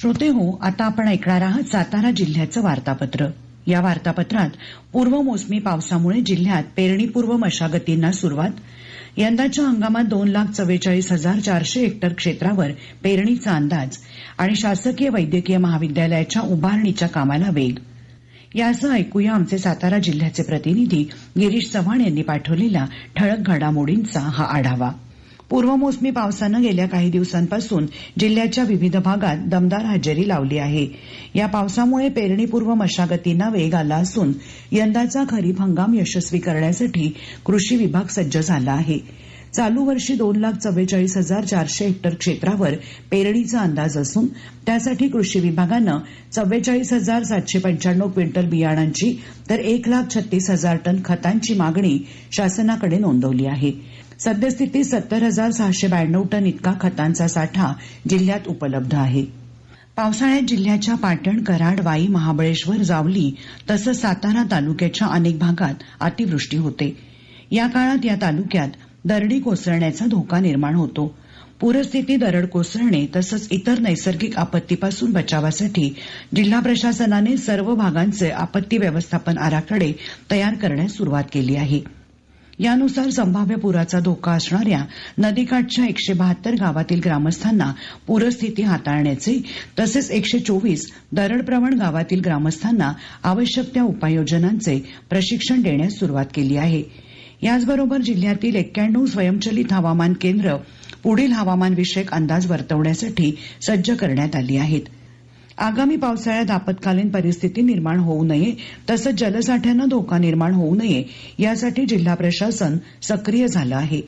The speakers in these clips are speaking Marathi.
श्रोते हो आता आपण ऐकणार आहात सातारा जिल्ह्याचं वार्तापत्र. या वार्तापत्रात पूर्व मोसमी पावसामुळे जिल्ह्यात पेरणीपूर्व मशागतींना सुरुवात. यंदाच्या हंगामात दोन लाख चव्वेचाळीस हजार चारशे हेक्टर क्षेत्रावर पेरणीचा अंदाज आणि शासकीय वैद्यकीय महाविद्यालयाच्या उभारणीच्या कामाला वेग. यासह ऐकूया आमचे सातारा जिल्ह्याचे प्रतिनिधी गिरीश चव्हाण यांनी पाठवलेला ठळक घडामोडींचा हा आढावा. पूर्व मोसमी पावसानं गेल्या काही दिवसांपासून जिल्ह्याच्या विविध भागात दमदार हजेरी लावली आहे. या पावसामुळे पेरणीपूर्व मशागतींना वेग आला असून यंदाचा खरीप हंगाम यशस्वी करण्यासाठी कृषी विभाग सज्ज झाला आहे. चालू वर्षी दोन लाख चव्वेचाळीस हजार चारशे हेक्टर क्षेत्रावर पेरणीचा अंदाज असून त्यासाठी कृषी विभागानं चव्वेचाळीस हजार सातशे पंच्याण्णव क्विंटल बियाणांची तर एक लाख छत्तीस हजार टन खतांची मागणी शासनाकडे नोंदवली आहे. सद्यस्थितीत सत्तर हजार सहाशे ब्याण्णव टन इतका खतांचा साठा जिल्ह्यात उपलब्ध आहे. पावसाळ्यात जिल्ह्याच्या पाटण कराड वाई महाबळेश्वर जावली तसंच सातारा तालुक्याच्या अनेक भागात अतिवृष्टी होते. या काळात या तालुक्यात दरडी कोसळण्याचा धोका निर्माण होतो. पूरस्थिती दरड कोसळणे तसंच इतर नैसर्गिक आपत्तीपासून बचावासाठी जिल्हा प्रशासनाने सर्व भागांचे आपत्ती व्यवस्थापन आराखडे तयार करण्यास सुरुवात केली आहे. यानुसार संभाव्य पुराचा धोका असणाऱ्या नदीकाठच्या एकशे बहात्तर गावातील ग्रामस्थांना पूरस्थिती हाताळण्याचे तसेच एकशे चोवीस दरडप्रवण गावातील ग्रामस्थांना आवश्यक त्या उपाययोजनांचे प्रशिक्षण देण्यास सुरुवात केली आहे. याचबरोबर जिल्ह्यातील एक्क्याण्णव स्वयंचलित हवामान केंद्र पुढील हवामानविषयक अंदाज वर्तवण्यासाठी सज्ज करण्यात आली आहेत. आगामी पावसाळ्यात आपत्कालीन परिस्थिती निर्माण होऊ नये तसंच जलसाठ्यानं धोका निर्माण होऊ नये यासाठी जिल्हा प्रशासन सक्रिय झालं आहे.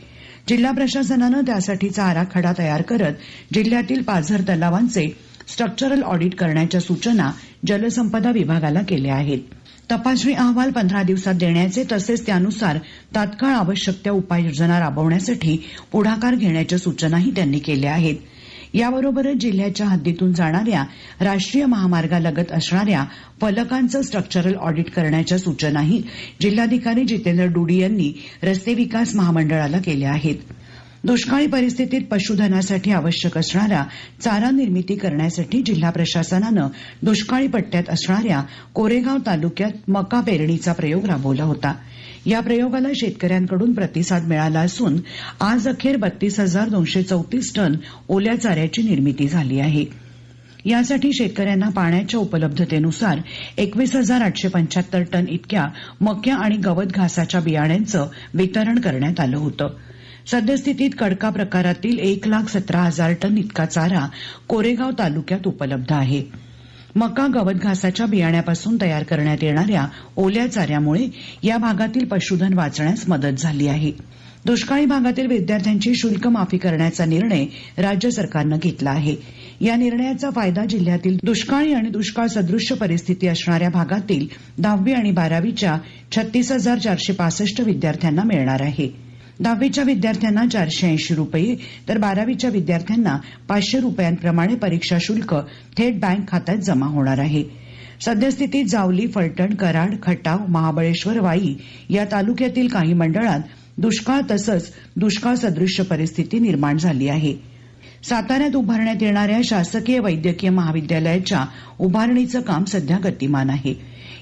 जिल्हा प्रशासनानं त्यासाठीचा आराखडा तयार करत जिल्ह्यातील पाझर तलावांचे स्ट्रक्चरल ऑडिट करण्याच्या सूचना जलसंपदा विभागाला केल्या आहेत. तपासणी अहवाल पंधरा दिवसात देण्याचे तसेच त्यानुसार तात्काळ आवश्यक त्या उपाययोजना राबवण्यासाठी पुढाकार घेण्याच्या सूचनाही त्यांनी केल्या आहेत. याबरोबरच जिल्ह्याच्या हद्दीतून जाणाऱ्या राष्ट्रीय महामार्गालगत असणाऱ्या फलकांचं स्ट्रक्चरल ऑडिट करण्याच्या सूचनाही जिल्हाधिकारी जितेंद्र डुडी यांनी रस्ते विकास महामंडळाला केल्या आहेत. दुष्काळी परिस्थितीत पशुधनासाठी आवश्यक असणारा चारा निर्मिती करण्यासाठी जिल्हा प्रशासनानं दुष्काळी पट्ट्यात असणाऱ्या कोरेगाव तालुक्यात मका पेरणीचा प्रयोग राबवला होता. या प्रयोगाला शेतकऱ्यांकडून प्रतिसाद मिळाला असून आज अखेर बत्तीस हजार दोनशे चौतीस टन ओल्या चाऱ्याची निर्मिती झाली आहे. यासाठी शेतकऱ्यांना पाण्याच्या उपलब्धतेनुसार एकवीस हजार आठशे पंच्याहत्तर टन इतक्या मक्या आणि गवत घासाच्या बियाण्यांचं वितरण करण्यात आलं होतं. सद्यस्थितीत कडका प्रकारातील एक लाख सतरा हजार टन इतका चारा कोरेगाव तालुक्यात उपलब्ध आहे. मका गवत घासाच्या बियाण्यापासून तयार करण्यात येणाऱ्या ओल्या चाऱ्यामुळे या भागातील पशुधन वाचण्यास मदत झाली आहे. दुष्काळी भागातील विद्यार्थ्यांची शुल्क माफी करण्याचा निर्णय राज्य सरकारनं घेतला आहे. या निर्णयाचा फायदा जिल्ह्यातील दुष्काळी आणि दुष्काळ सदृश्य परिस्थिती असणाऱ्या भागातील दहावी आणि बारावीच्या छत्तीस हजार चारशे पासष्ट विद्यार्थ्यांना मिळणार आहे. दहावीच्या विद्यार्थ्यांना चारशे ऐंशी रुपये तर बारावीच्या विद्यार्थ्यांना पाचशे रुपयांप्रमाणे परीक्षा शुल्क थेट बँक खात्यात जमा होणार आहे. सद्यस्थितीत जावली फलटण कराड खटाव महाबळेश्वर वाई या तालुक्यातील काही मंडळात दुष्काळ तसंच दुष्काळ सदृश्य परिस्थिती निर्माण झाली आहे. साताऱ्यात उभारण्यात येणाऱ्या शासकीय वैद्यकीय महाविद्यालयाच्या उभारणीचं काम सध्या गतिमान आहे.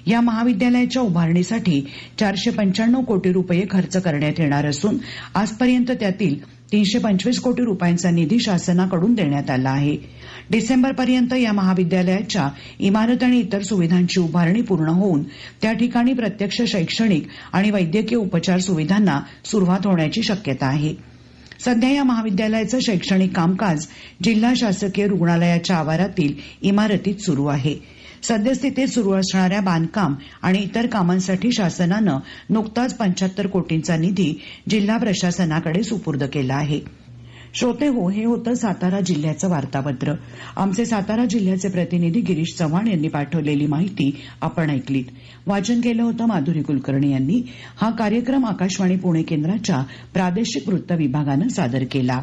या महाविद्यालयाच्या उभारणीसाठी चारशे पंच्याण्णव कोटी रुपये खर्च करण्यात येणार असून आजपर्यंत त्यातील तीनशे पंचवीस कोटी रुपयांचा निधी शासनाकडून देण्यात आला आहे. डिसेंबरपर्यंत या महाविद्यालयाच्या इमारत आणि इतर सुविधांची उभारणी पूर्ण होऊन त्या ठिकाणी प्रत्यक्ष शैक्षणिक आणि वैद्यकीय उपचार सुविधांना सुरुवात होण्याची शक्यता आहे. सध्या या महाविद्यालयाचं शैक्षणिक कामकाज जिल्हा शासकीय रुग्णालयाच्या आवारातील इमारतीत सुरू आहे. सद्यस्थितीत सुरू असणाऱ्या बांधकाम आणि इतर कामांसाठी शासनानं नुकताच पंच्याहत्तर कोटींचा निधी जिल्हा प्रशासनाकडे सुपूर्द केला आहे. श्रोते हो हे होतं सातारा जिल्ह्याचं वार्तापत्र. आमचे सातारा जिल्ह्याचे प्रतिनिधी गिरीश चव्हाण यांनी पाठवलेली माहिती आपण ऐकलीत. वाचन केलं होतं माधुरी कुलकर्णी यांनी. हा कार्यक्रम आकाशवाणी पुणे केंद्राच्या प्रादेशिक वृत्त विभागानं सादर केला.